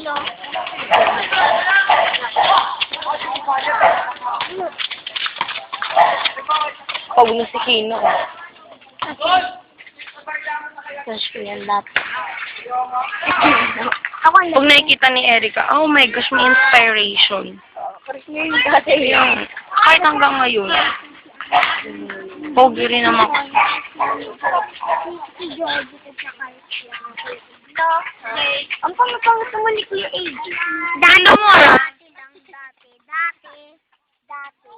Sino? Pag mo si Kino. Crush ko yan. Ako ang Pag nakikita ni Erica, oh my gosh, may inspiration. Yung kahit hanggang ngayon. Pogi rin naman. George Ang pangit-pangit naman ni Kuya AJ. Dati mo. Dati lang, dati. Dati. Dati.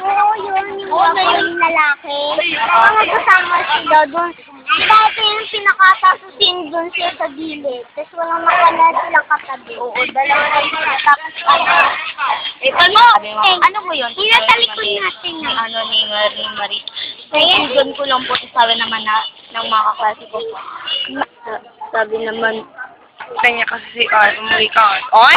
Oo, yun. Yung yung lalaki. Ang magkasama sila doon. Dati yung pinakatasusin doon siya sa gilid. Tapos walang nakalad silang katabi. Oo, dalawa lang sila. Tapos ano? Eh, Ano? Eh, ano yun? Inatalikod natin yun. Ano ni Marie. Kaya, Doon ko lang po sabi naman na ng mga kaklase ko. Sabi naman, kanya kasi si Ar, umuwi ka. Oy!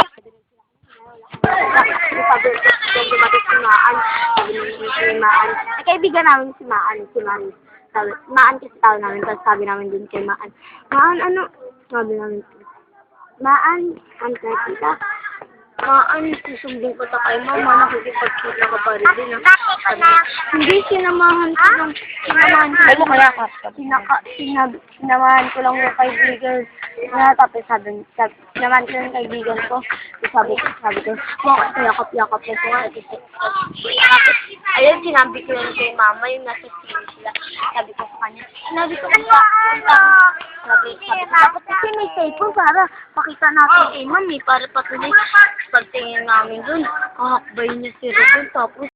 sabi ko, kung dumating si Maan, sabi namin si Maan, ay kaibigan namin si Maan, si Marie. Sabi, Maan kasi tao namin, tapos sabi namin din kay Maan, Maan, ano? Sabi namin, Maan, antay kita. Maan, susumbong ko ta kay mama, nakikipag-kita ka pa rin din. Pala? Hindi, sinamahan ko lang, sinamahan ko Ay, mo kaya ka. Sinaka, sinab, sinamahan ko lang yung kaibigan na tapos sabi, sabi sinamahan ko yung kaibigan ko. Tapos sabi ko, sabi ko, bakit yakap-yakap na ko nga? Tapos, ayun, sinabi ko yun kay mama, yung nasa sila sila. Sabi ko sa kanya, sinabi ko, ano? Sabi, sabi ko, dapat kasi may cellphone para pakita natin kay mami, para patuloy pagtingin namin dun, kahakbay niya si Rodon, tapos